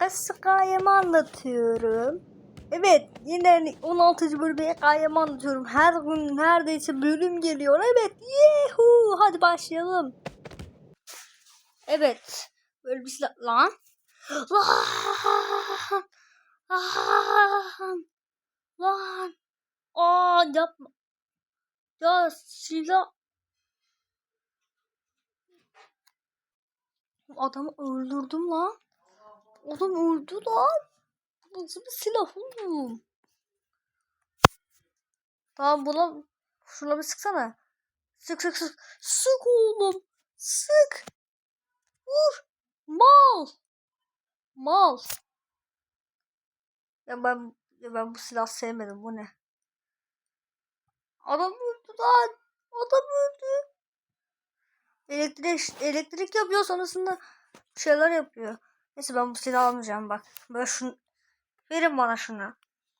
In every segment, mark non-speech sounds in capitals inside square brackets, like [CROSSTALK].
hikayemi anlatıyorum. Evet yine 16. bölümde hikayemi anlatıyorum. Her gün neredeyse bölüm geliyor. Evet yehu hadi başlayalım. Evet. Böyle bir silah lan. Lan. Lan. Lan. Aa yapma. Ya silah. Adamı öldürdüm lan. Adam öldü lan. Nasıl bir silah oğlum? Tamam buna şuna bir sıksana. Sık sık sık. Sık oğlum. Sık. Vur. Mal. Mal. Ya ben ya ben bu silah sevmedim. Bu ne? Adam öldü lan. Adam öldü. Elektrik elektrik yapıyor sonrasında şeyler yapıyor. Neyse ben bu silahı almayacağım bak. Böyle şunu verin bana şunu.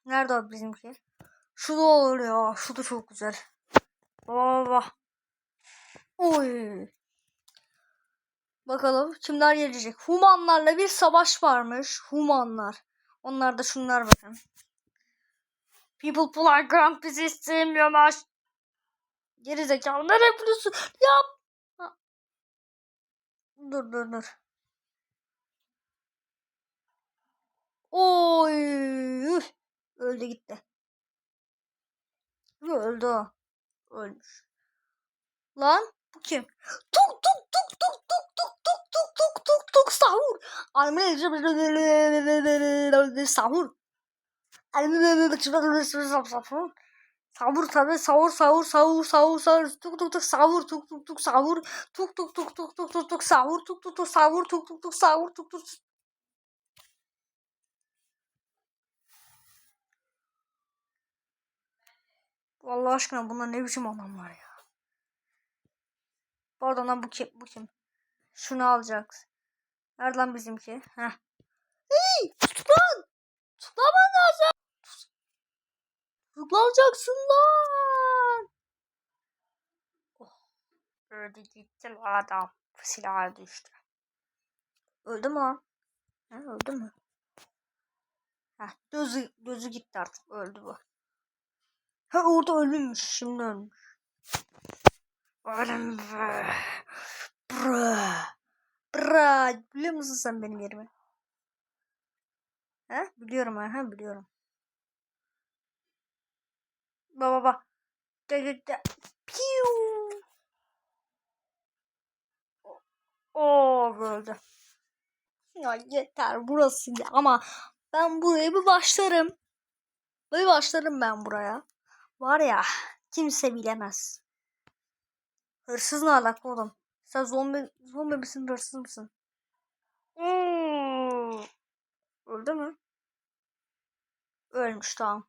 Nerede o bizimki? Şu da olur ya. Şu da çok güzel. Baba. Oy. Bakalım kimler gelecek. Humanlarla bir savaş varmış. Humanlar. Onlar da şunlar bakın. People playground bizi istemiyormuş. Geri zekalı. Nereye? Yap. Ha. Dur dur dur. Oy. üf. Öldü gitti. Öldü o. Ölmüş. Lan bu kim? Tuk tuk tuk tuk tuk tuk tuk tuk tuk tuk tuk sahur. Sahur. Sahur. Sahur tabi sahur sahur sahur sahur sahur tuk tuk tuk sahur tuk tuk tuk sahur tuk tuk tuk tuk tuk tuk tuk sahur tuk tuk tuk sahur tuk tuk tuk sahur tuk tuk Vallahi aşkına bunlar ne biçim adamlar ya. Pardon lan bu kim? Bu kim? Şunu alacaksın. Nerede lan bizimki? Heh. Hey! Tut lan! Tutlaman lazım. Tutuklayacaksın lan. Oh. Öldü gitti adam. Silah düştü. Öldü mü lan? Ha, öldü mü? Heh, gözü, gözü gitti artık. Öldü bu. Ha orada ölmüş. Şimdi ölmüş. Be. Bra. Bra. Biliyor musun sen benim yerimi? He? Biliyorum ha. ha biliyorum. Baba baba. Gel gel gel. Piu. Oo böyle. Ya yeter burası ya. ama ben buraya bir başlarım. Bir başlarım ben buraya. Var ya kimse bilemez. Hırsız ne alaka oğlum? Sen zombi, zombi misin hırsız mısın? Hmm. Öldü mü? Ölmüş tamam.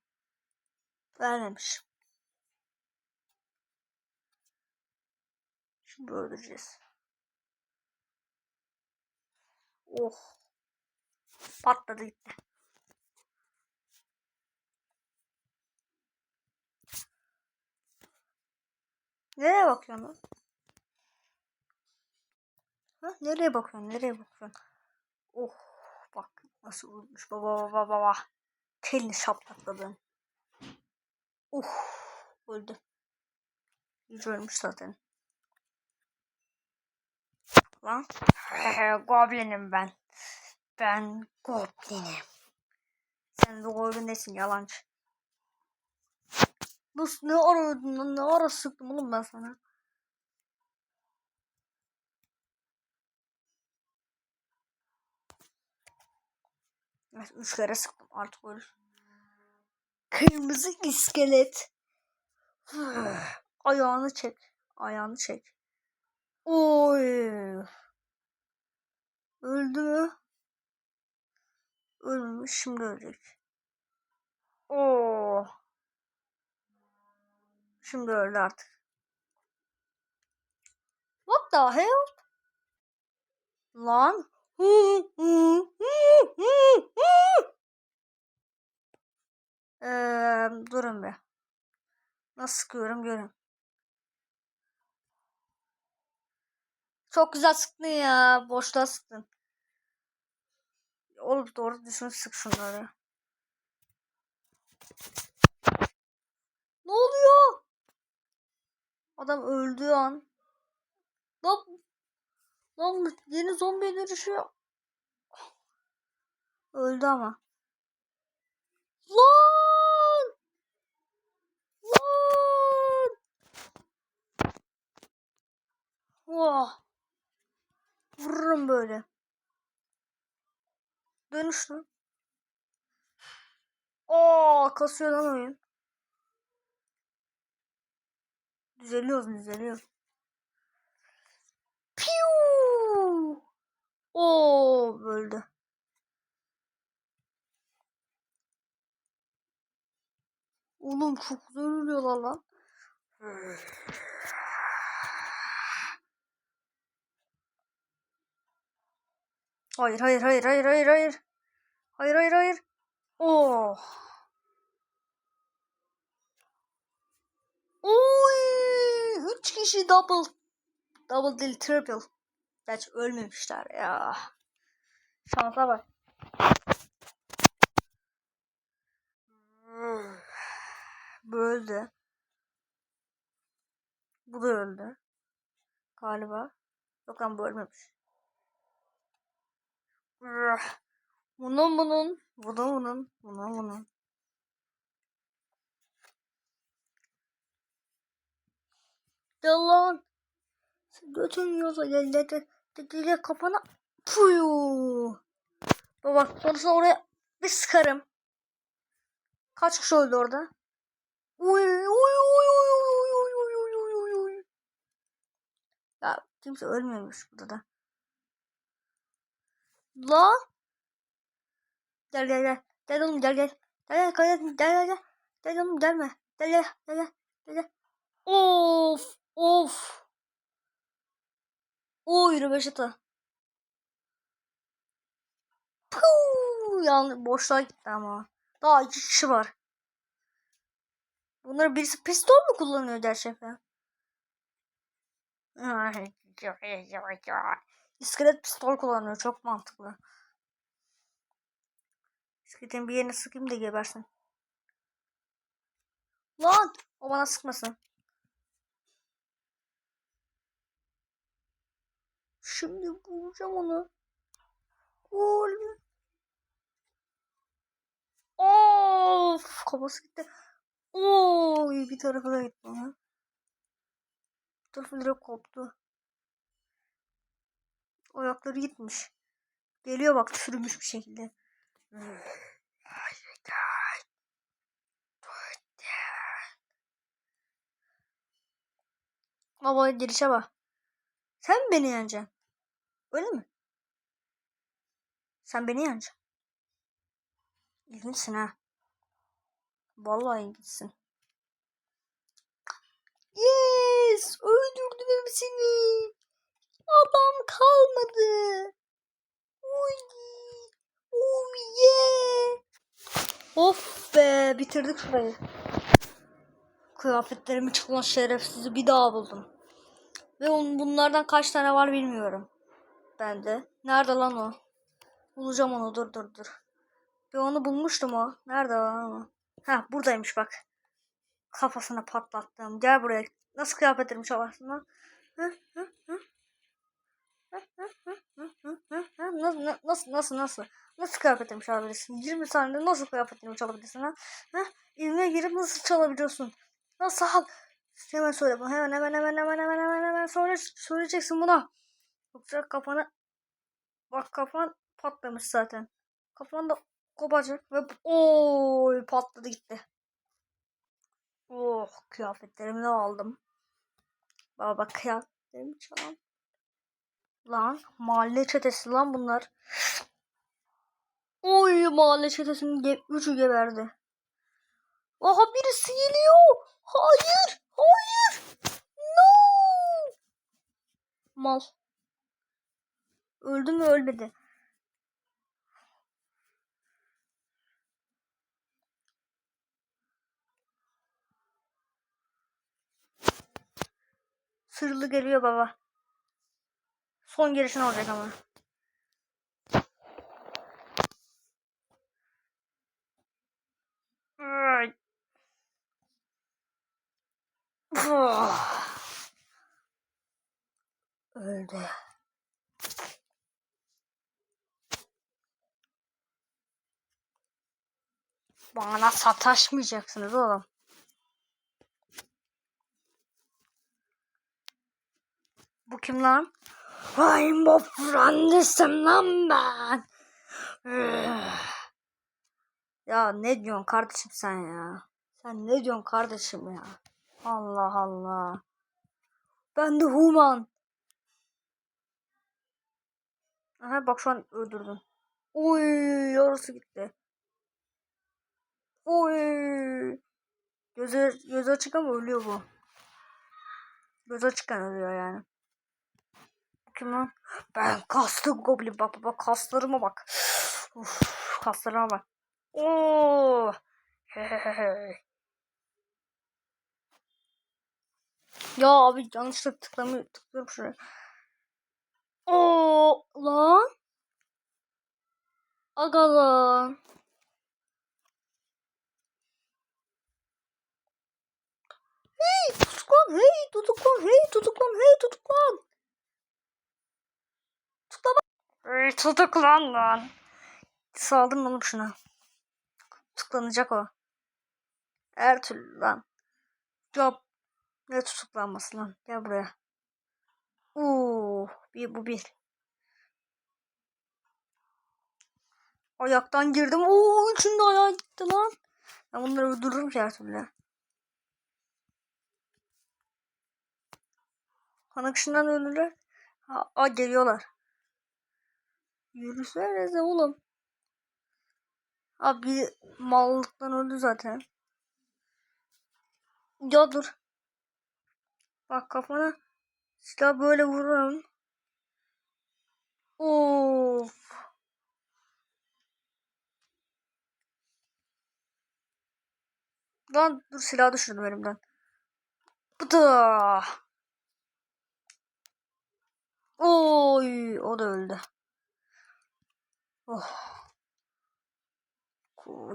Ölmemiş. Şimdi öldüreceğiz. Oh. Patladı gitti. Nereye bakıyorsun lan? Ha? Nereye bakıyorsun? Nereye bakıyorsun? Oh bak nasıl ölmüş baba baba baba. Telini şaplakladın. Uh öldü. Hiç ölmüş zaten. Lan. [LAUGHS] Goblinim ben. Ben Goblinim. Sen de Goblin değilsin yalancı. Nasıl ne ara öldün lan? Ne ara sıktım oğlum ben sana? Evet, üç kere sıktım artık öyle. Kırmızı iskelet. [SIGHS] Ayağını çek. Ayağını çek. Oy. Öldü mü? Ölmüş şimdi ölecek. Oo. Şimdi öldü artık. What the hell? Lan. Eee durun be. Nasıl sıkıyorum görün. Çok güzel sıktın ya. Boşluğa sıktın. olup doğru düşün sık şunları. Ne oluyor? Adam öldüğü an. Lan, lan yeni zombiye dönüşüyor. Öldü ama. Lan! Lan! Vah! Vururum böyle. Dönüş lan. Aa, kasıyor lan oyun. Düzeliyoruz düzeliyoruz. Piu! Oo öldü. Oğlum çok güzel ölüyorlar lan. Hayır hayır hayır hayır hayır hayır. Hayır hayır hayır. Oh. Oy! Üç kişi double. Double değil triple. Gerçi ölmemişler ya. Şansa bak. Bu öldü. Bu da öldü. Galiba. Yok lan bu ölmemiş. Bunun bunun. Bunun bunun. Bunun bunun. Yalan. Götün yiyorsa gel gel gel kafana. Puyu. Baba sonrasında oraya bir sıkarım. Kaç kişi öldü orada? Uy uy uy uy uy uy uy uy uy uy. Ya kimse ölmemiş burada da. La. Gel gel gel. Gel oğlum gel gel. Gel gel gel gel gel gel. Gel oğlum gelme. Gel gel gel gel. Gel gel. Of of. O yürü Beşiktaş. Puu, yani boşluğa gitti ama. Daha iki kişi var. Bunlar birisi pistol mu kullanıyor gerçekten? [LAUGHS] İskelet pistol kullanıyor. Çok mantıklı. İskeletin bir yerine sıkayım da gebersin. Lan! O bana sıkmasın. Şimdi vuracağım onu. Gol. Of! Kafası gitti. Oy bir tarafı da gitti ona. Bir tarafı direkt koptu. Ayakları gitmiş. Geliyor bak çürümüş bir şekilde. Baba girişe bak. Sen beni yeneceksin? Öyle mi? Sen beni yeneceksin. İlginçsin ha. Vallahi ilginçsin. Yes! Öldürdüm hepsini. Adam kalmadı. Uy. Oh yeah. Of be bitirdik şurayı. Kıyafetlerimi çıkan şerefsizi bir daha buldum. Ve onun bunlardan kaç tane var bilmiyorum. Ben de. Nerede lan o? Bulacağım onu dur dur dur. Bir onu bulmuştum o. Nerede lan o? Ha buradaymış bak. Kafasına patlattım. Gel buraya. Nasıl hı, hı. Nasıl nasıl nasıl nasıl nasıl kıyafetimi çalabilirsin? 20 saniyede nasıl kıyafetimi çalabilirsin ha? Ha? İlme girip nasıl çalabiliyorsun? Nasıl? Hemen söyle bu. Hemen hemen hemen hemen hemen hemen hemen söyle, söyleyeceksin buna. Yoksa kafanı bak kafan patlamış zaten. Kafan da kopacak ve oy patladı gitti. Oh kıyafetlerimi de aldım. Baba kıyafetlerimi çalalım. Lan mahalle çetesi lan bunlar. Oy mahalle çetesinin ge üçü geberdi. Aha birisi geliyor. Hayır. Hayır. No. Mal. Öldü mü ölmedi. Sırlı geliyor baba. Son girişin olacak ama. Ah. Öldü. Bana sataşmayacaksınız oğlum. Bu kim lan? Rainbow Friends'im lan ben. ya ne diyorsun kardeşim sen ya? Sen ne diyorsun kardeşim ya? Allah Allah. Ben de human. Aha bak şu an öldürdüm. Oy yarısı gitti. Oy. Gözü, gözü açık ama ölüyor bu. Gözü açıkken ölüyor yani. Kim lan? Ben kaslı goblin. Bak bak bak kaslarıma bak. Uf, kaslarıma bak. Oo. [LAUGHS] ya abi yanlışlıkla tıklamıyor, tıklıyorum şuraya. Oo lan. Aga lan. Hey tutuklan hey tutuklan hey tutuklan hey tutuklan. Tutuklama. Hey tutuklan lan. Saldırın oğlum şuna. Tutuklanacak o. Her türlü lan. Job. Ne tutuklanması lan. Gel buraya. Oo, bir bu bir. Ayaktan girdim. Oo, üçünde ayağa gitti lan. Ben bunları öldürürüm ki her türlü. Kan akışından ölürler. Ha, aa, geliyorlar. Yürüsenize oğlum. Abi mallıktan öldü zaten. Ya dur. Bak kafana silah böyle vururum. Of. Lan dur silah düşürdüm elimden. Bıda. Oy o da öldü. Oh.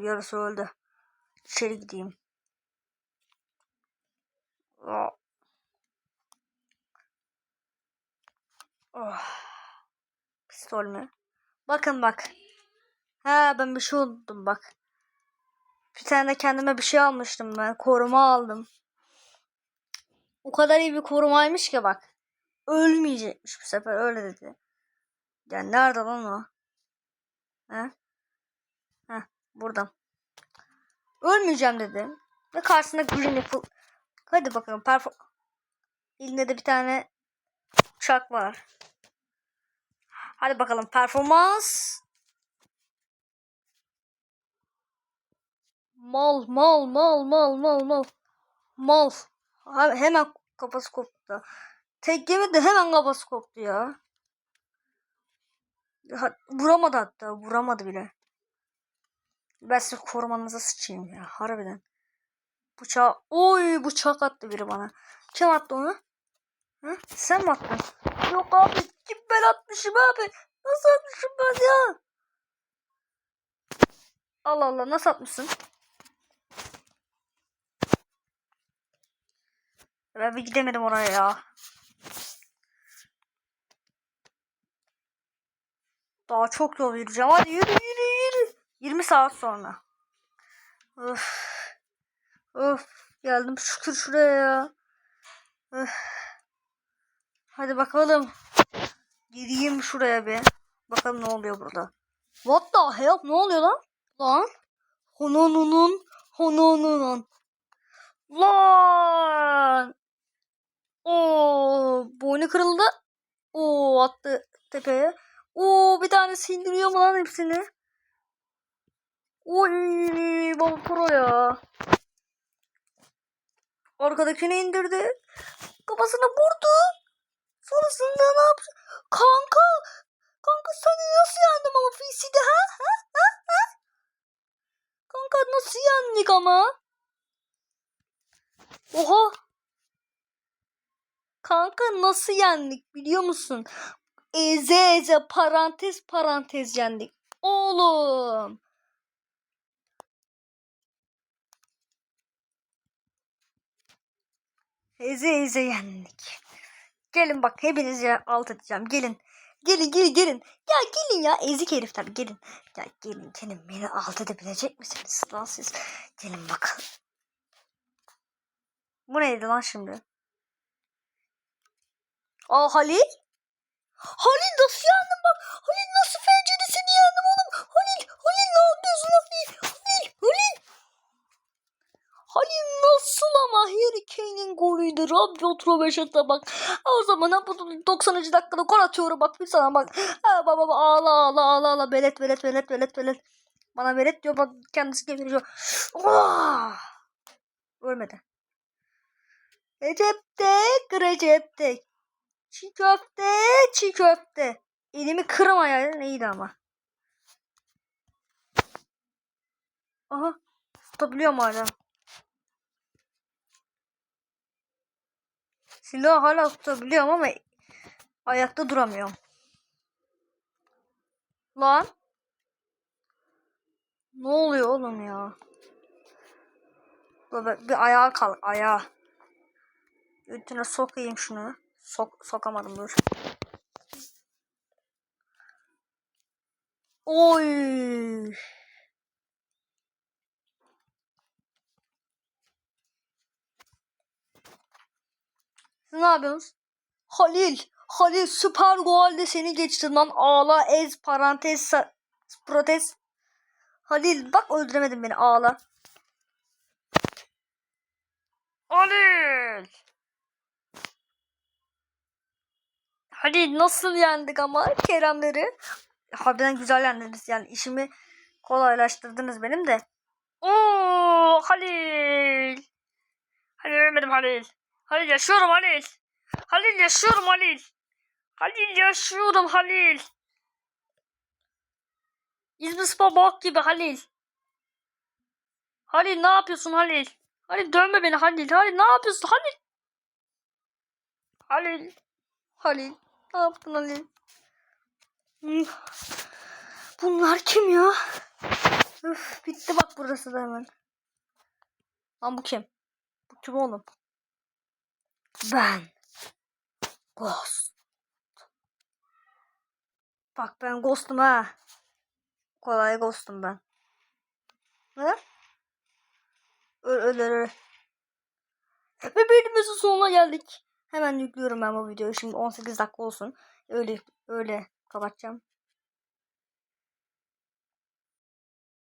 Yarısı öldü. İçeri gideyim. Oh. Oh. Pistol mü? Bakın bak. Ha ben bir şey unuttum bak. Bir tane de kendime bir şey almıştım ben. Koruma aldım. O kadar iyi bir korumaymış ki bak. Ölmeyecekmiş bu sefer öyle dedi. Yani nerede lan o? He? Heh, buradan. Ölmeyeceğim dedi. Ve karşısında Green Apple. Hadi bakalım. Perform Elinde de bir tane uçak var. Hadi bakalım performans. Mal mal mal mal mal mal. Mal. Hemen kafası koptu. Tek yemedi hemen kafası koptu ya. Ha, vuramadı hatta. Vuramadı bile. Ben size korumanıza sıçayım ya. Harbiden. Bıçağı. Oy bıçak attı biri bana. Kim attı onu? Ha? Sen mi attın? Yok abi. Kim ben atmışım abi? Nasıl atmışım ben ya? Allah Allah nasıl atmışsın? Ben bir gidemedim oraya ya. Daha çok yol yürüyeceğim. Hadi yürü yürü yürü. 20 saat sonra. Öf. Öf. Geldim şükür şuraya ya. Öf. Hadi bakalım. Gireyim şuraya bir. Bakalım ne oluyor burada. What the hell? Ne oluyor lan? Lan. Hononunun. Hononunun. Lan. Oo, boynu kırıldı. Oo, attı tepeye. Oo, bir tane sindiriyor mu lan hepsini? Oy, baba pro ya. Arkadakini indirdi. Kafasına vurdu. Sonrasında ne yaptı? Kanka. Kanka seni nasıl yendim ama VC'de ha? Ha? Ha? Ha? Kanka nasıl yendik ama? Oha. Kanka nasıl yendik biliyor musun? Eze eze parantez parantez yendik. Oğlum. Eze eze yendik. Gelin bak hepinizi alt edeceğim. Gelin. Gelin gelin gelin. Ya gelin ya ezik herifler gelin. Ya gelin gelin beni alt edebilecek misiniz lan siz? Gelin bakalım. Bu neydi lan şimdi? Aa Halil? Halil nasıl yandın bak? Halil nasıl penceresini yandım oğlum? Halil, Halil ne yapıyorsun Halil? Halil, Halil. Halil nasıl ama Harry Kane'in golüydü. Rabiot Robeşat'a bak. O zaman ha, bu 90. dakikada gol atıyorum bak bir sana bak. Ha, baba baba ağla ağla ağla ağla belet belet belet belet belet. Bana belet diyor bak kendisi geliyor. Oh! Ölmedi. Recep'te Recep'te. Çiğ köfte çiğ köfte. Elimi kırmayaydın iyiydi ama. Aha. Tutabiliyorum hala. Silahı hala tutabiliyorum ama ayakta duramıyorum. Lan. Ne oluyor oğlum ya? Dur bir ayağa kalk ayağa. Götüne sokayım şunu. Sok sokamadım dur. Oy. Ne yapıyorsunuz? Halil. Halil süper golde seni geçti lan. Ağla ez parantez protez. Halil bak öldüremedin beni ağla. Halil. Halil nasıl yendik ama Keremleri? Harbiden güzel yendiniz yani işimi kolaylaştırdınız benim de. Oo Halil. Halil ölmedim Halil. Halil yaşıyorum Halil. Halil yaşıyorum Halil. Halil yaşıyorum Halil. İzmir Spor bok gibi Halil. Halil ne yapıyorsun Halil? Halil dönme beni Halil. Halil ne yapıyorsun Halil? Halil. Halil. Ne yaptın? Hmm. Bunlar kim ya? Üf, bitti bak burası da hemen. Lan bu kim? Bu kim oğlum? Ben. Ghost. Bak ben Ghost'um ha. Kolay Ghost'um ben. Ne? Öl öl. öl. Ve bölümümüzün sonuna geldik. Hemen yüklüyorum ben bu videoyu. Şimdi 18 dakika olsun. Öyle öyle kapatacağım.